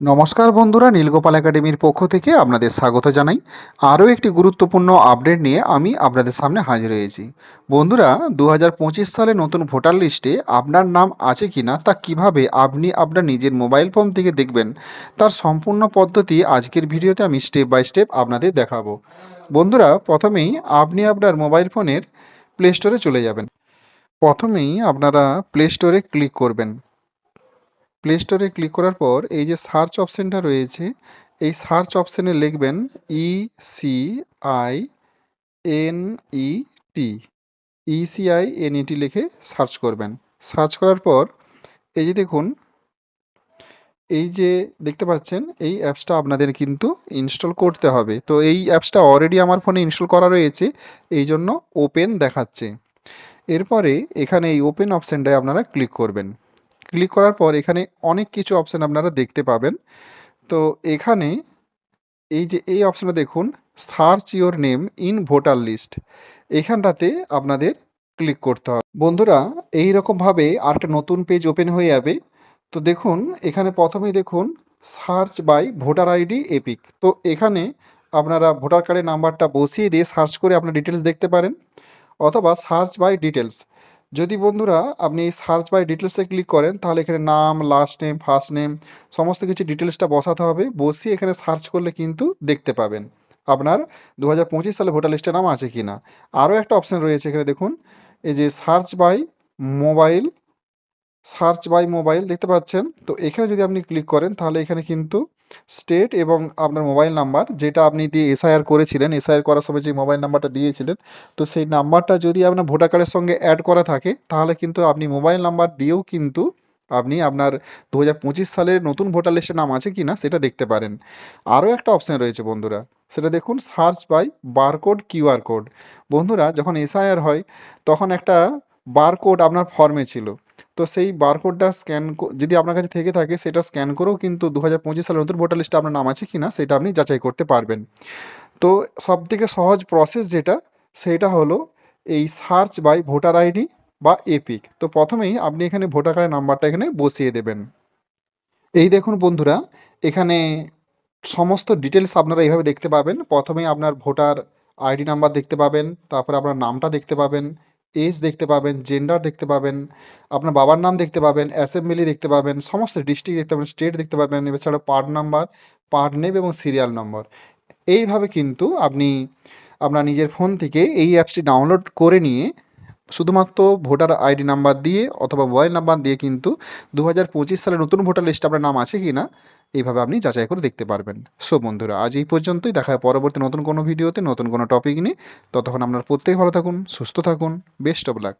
নমস্কার বন্ধুরা, নীলগোপাল একাডেমির পক্ষ থেকে আপনাদের স্বাগত জানাই। আরও একটি গুরুত্বপূর্ণ আপডেট নিয়ে আমি আপনাদের সামনে হাজির হয়েছি। বন্ধুরা দু হাজার পঁচিশ সালে নতুন ভোটার লিস্টে আপনার নাম আছে কি না তা কীভাবে আপনি আপনার নিজের মোবাইল ফোন থেকে দেখবেন, তার সম্পূর্ণ পদ্ধতি আজকের ভিডিওতে আমি স্টেপ বাই স্টেপ আপনাদের দেখাবো। বন্ধুরা, প্রথমেই আপনি আপনার মোবাইল ফোনের প্লে স্টোরে চলে যাবেন। প্রথমেই আপনারা প্লে স্টোরে ক্লিক করবেন। প্লে স্টোরে ক্লিক করার পর এই যে সার্চ অপশনটা রয়েছে, এই সার্চ অপশনে লিখবেন E C I N E T ECI NET লিখে সার্চ করবেন। সার্চ করার পর এই যে দেখুন, এই যে দেখতে পাচ্ছেন, এই অ্যাপসটা আপনাদের কিন্তু ইনস্টল করতে হবে। তো এই অ্যাপসটা অলরেডি আমার ফোনে ইনস্টল করা রয়েছে, এই জন্য ওপেন দেখাচ্ছে। এরপরে এখানে এই ওপেন অপশনটায় আপনারা ক্লিক করবেন। ক্লিক করার পর এখানে অনেক কিছু অপশন আপনারা দেখতে পাবেন। তো এখানে এই যে এই অপশনটা দেখুন search your name in voter list এখানটাতে আপনাদের ক্লিক করতে হবে। বন্ধুরা এই রকমভাবে আরেকটা নতুন পেজ ওপেন হয়ে যাবে। তো দেখুন, এখানে প্রথমেই দেখুন search by voter ID EPIC তো এখানে আপনারা ভোটার কার্ডের নাম্বারটা বসিয়ে দিয়ে সার্চ করে আপনার ডিটেলস দেখতে পারেন, অথবা সার্চ বাই ডিটেলস যদি বন্ধুরা আপনি সার্চ বাই ডিটেলসে ক্লিক করেন, তাহলে এখানে নাম লাস্ট নেম ফার্স্ট নেম সমস্ত কিছু ডিটেলসটা বসাতে হবে। বসিয়ে এখানে সার্চ করলে কিন্তু দেখতে পাবেন আপনার দু হাজার পঁচিশ সালে ভোটার লিস্টে নাম আছে কি না আরও একটা অপশন রয়েছে এখানে দেখুন, এই যে search by mobile search by mobile দেখতে পাচ্ছেন। তো এখানে যদি আপনি ক্লিক করেন, তাহলে এখানে কিন্তু স্টেট এবং আপনার মোবাইল নাম্বার যেটা আপনি দিয়ে এসআইআর করেছিলেন এসআইআর করার সময় যে মোবাইল নাম্বারটা দিয়েছিলেন, তো সেই নাম্বারটা যদি আপনার ভোটার কার্ডের সঙ্গে অ্যাড করা থাকে, তাহলে কিন্তু আপনি মোবাইল নাম্বার দিয়েও কিন্তু আপনি আপনার দু হাজার পঁচিশ সালের নতুন ভোটার লিস্টে নাম আছে কি না সেটা দেখতে পারেন। আরও একটা অপশন রয়েছে বন্ধুরা, সেটা দেখুন search by barcode QR code বন্ধুরা, যখন এসআইআর হয়, তখন একটা বারকোড আপনার ফর্মে ছিল। তো সেই বারকোডটা স্ক্যান যদি আপনার কাছে থেকে থাকে, সেটা স্ক্যান করেও কিন্তু দু হাজার পঁচিশ সালের নতুন ভোটার লিস্টে আপনার নাম আছে কি না সেটা আপনি যাচাই করতে পারবেন। তো সব থেকে সহজ প্রসেস যেটা, সেটা হলো এই সার্চ বাই ভোটার আইডি বা এপিক তো প্রথমেই আপনি এখানে ভোটার কার্ডের নাম্বারটা এখানে বসিয়ে দেবেন। এই দেখুন বন্ধুরা, এখানে সমস্ত ডিটেলস আপনারা এইভাবে দেখতে পাবেন। প্রথমেই আপনার ভোটার আইডি নাম্বার দেখতে পাবেন, তারপরে আপনার নামটা দেখতে পাবেন এজ দেখতে পাবেন জেন্ডার দেখতে পাবেন, আপনার বাবার নাম দেখতে পাবেন অ্যাসেম্বলি দেখতে পাবেন, সমস্ত ডিস্ট্রিক্ট দেখতে পাবেন স্টেট দেখতে পাবেন এছাড়াও পার্ট নাম্বার পার্ট নেম এবং সিরিয়াল নম্বর এইভাবে কিন্তু আপনি আপনার নিজের ফোন থেকে এই অ্যাপসটি ডাউনলোড করে নিয়ে শুধুমাত্র ভোটার আইডি নাম্বার দিয়ে অথবা মোবাইল নাম্বার দিয়ে কিন্তু দু হাজার পঁচিশ সালে নতুন ভোটার লিস্টে আপনার নাম আছে কি না এইভাবে আপনি যাচাই করে দেখতে পারবেন। সো বন্ধুরা, আজ এই পর্যন্তই। দেখা হয় পরবর্তী নতুন কোনো ভিডিওতে, নতুন কোনো টপিক নিয়ে। ততক্ষণ আপনার প্রত্যেক ভালো থাকুন, সুস্থ থাকুন। Best of luck